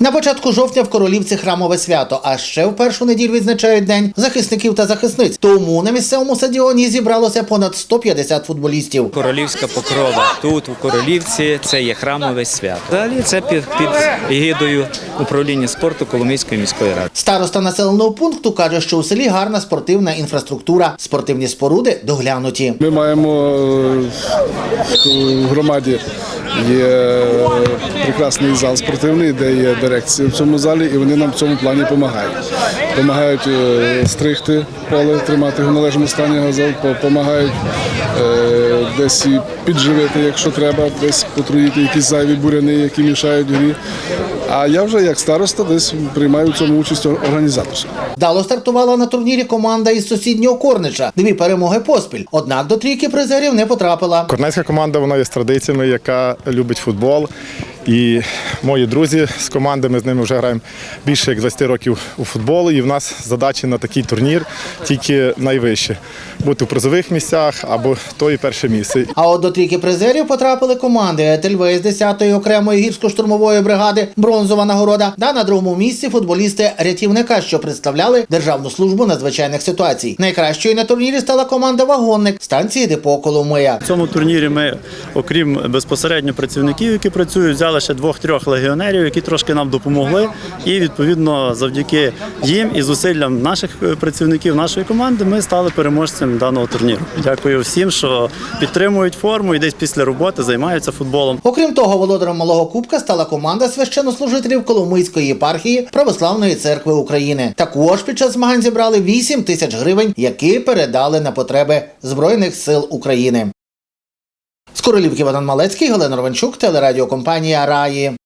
На початку жовтня в Королівці храмове свято, а ще в першу неділю відзначають день захисників та захисниць. Тому на місцевому стадіоні зібралося понад 150 футболістів. Королівська покрова тут у Королівці це є храмове свято. Далі це під, під егідою управління спорту Коломийської міської ради. Староста населеного пункту каже, що у селі гарна спортивна інфраструктура, спортивні споруди доглянуті. Ми маємо е, в громаді є прекрасний зал спортивний, де є дирекція в цьому залі, і вони нам в цьому плані допомагають. Допомагають е, стригти поле, тримати його в належному стані газон, допомагають е, десь і підживити, якщо треба, десь потруїти якісь зайві буряни, які мішають грі. А я вже як староста десь приймаю в цьому участь організаторську. Вдало стартувала на турнірі команда із сусіднього Корнича. Дві перемоги поспіль. Однак до трійки призерів не потрапила. Корнецька команда вона є з традиціями, яка любить футбол. І мої друзі з команди, ми з ними вже граємо більше як 20 років у футбол. І в нас задачі на такий турнір тільки найвище бути в призових місцях або то і перше місце. А от до трійки призерів потрапили команди Етельвейс 10-ї окремої гірсько-штурмової бригади Бронзова нагорода та на другому місці футболісти рятівника, що представляли Державну службу надзвичайних ситуацій. Найкращою на турнірі стала команда Вагонник станції депо Коломия. В цьому турнірі ми, окрім безпосередньо працівників, які працюють, взяли ще двох-трьох легіонерів, які трошки нам допомогли. І відповідно завдяки їм і зусиллям наших е, працівників нашої команди ми стали переможцем даного турніру. Дякую всім, що підтримують форму і десь після роботи займаються футболом. Окрім того, володарем малого кубка стала команда священнослужителів Коломийської єпархії Православної церкви України. Також під час змагань зібрали 8 тисяч гривень, які передали на потреби Збройних сил України. З Королівки Богдан Малецький, Галина Романчук, телерадіокомпанія Раї.